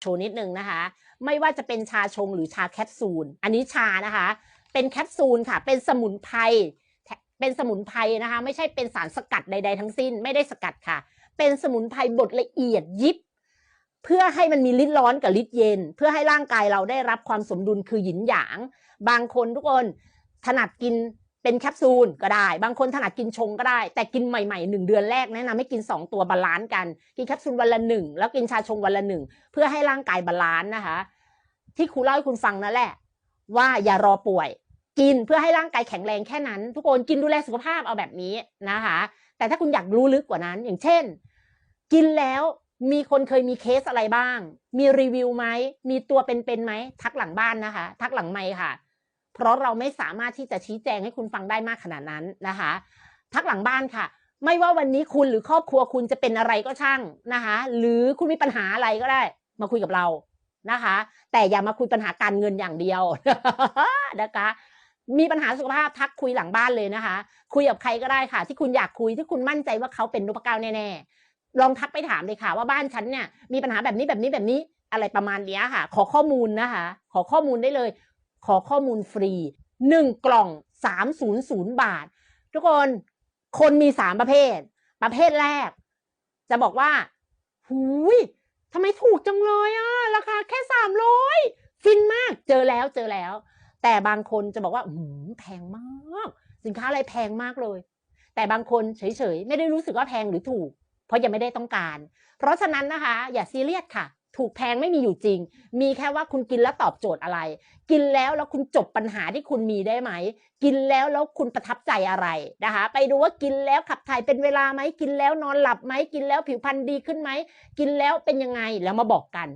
โชว์นิดนึงนะคะ ไม่ว่าจะเป็นชาชงหรือชาแคปซูล อันนี้ชานะคะ เป็นแคปซูลค่ะ เป็นสมุนไพร เป็นสมุนไพรนะคะ ไม่ใช่เป็นสารสกัดใด ๆ ทั้งสิ้น ไม่ได้สกัดค่ะ เป็นสมุนไพรบดละเอียดยิบ เพื่อให้มันมีฤทธิ์ร้อนกับฤทธิ์เย็น เพื่อให้ร่างกายเราได้รับความสมดุลคือหยินหยาง บางคนทุกคนถนัดกิน เป็นแคปซูลก็ได้ บางคนถนัดกินชงก็ได้ แต่กินใหม่ๆหนึ่งเดือนแรกแนะนำให้กิน 2 ตัวบาลานซ์กัน กินแคปซูลวันละหนึ่งแล้วกินชาชงวันละหนึ่งเพื่อให้ร่างกายบาลานซ์นะคะ ที่ครูเล่าให้คุณฟังนั่นแหละ ว่าอย่ารอป่วย กินเพื่อให้ร่างกายแข็งแรงแค่นั้น ทุกคนกินดูแลสุขภาพเอาแบบนี้นะคะ แต่ถ้าคุณอยากรู้ลึกกว่านั้น อย่างเช่น กินแล้วมีคนเคยมีเคสอะไรบ้าง มีรีวิวไหมมีตัวเป็นๆไหมทักหลังบ้านนะคะ ทักหลังไมค่ะ เพราะเราไม่สามารถที่จะชี้แจงให้คุณฟังได้มากขนาดนั้นนะคะ ทักหลังบ้านค่ะ ไม่ว่าวันนี้คุณหรือครอบครัวคุณจะเป็นอะไรก็ช่างนะคะ หรือคุณมีปัญหาอะไรก็ได้ มาคุยกับเรานะคะ แต่อย่ามาคุยปัญหาการเงินอย่างเดียวนะคะมีปัญหาสุขภาพทักคุยหลังบ้านเลยนะคะ คุยกับใครก็ได้ค่ะ ที่คุณอยากคุยที่คุณมั่นใจว่าเขาเป็นนพเก้าแน่ๆลองทักไปถามเลยค่ะว่าบ้านฉันเนี่ยมีปัญหาแบบนี้แบบนี้แบบนี้อะไรประมาณนี้ค่ะ ขอข้อมูลนะคะ ขอข้อมูลได้เลย ขอข้อมูลฟรีหนึ่งกล่องสามศูนย์ศูนย์บาท ทุกคนคนมีสามประเภท ประเภทแรก จะบอกว่าหูยทำไมถูกจังเลยอะราคาแค่สามร้อยฟินมากเจอแล้วเจอแล้ว แต่บางคนจะบอกว่าหืมแพงมาก สินค้าอะไรแพงมากเลย แต่บางคนเฉยๆ ไม่ได้รู้สึกว่าแพงหรือถูก เพราะยังไม่ได้ต้องการ เพราะฉะนั้นนะคะ อย่าซีเรียสค่ะ ถูกแพงไม่มีอยู่จริง มีแค่ว่าคุณกินแล้วตอบโจทย์อะไร กินแล้วแล้วคุณจบปัญหาที่คุณมีได้ไหม กินแล้วแล้วคุณประทับใจอะไรนะคะ ไปดูว่ากินแล้วขับถ่ายเป็นเวลาไหม กินแล้วนอนหลับไหม กินแล้วผิวพรรณดีขึ้นไหม กินแล้วเป็นยังไงแล้วมาบอกกัน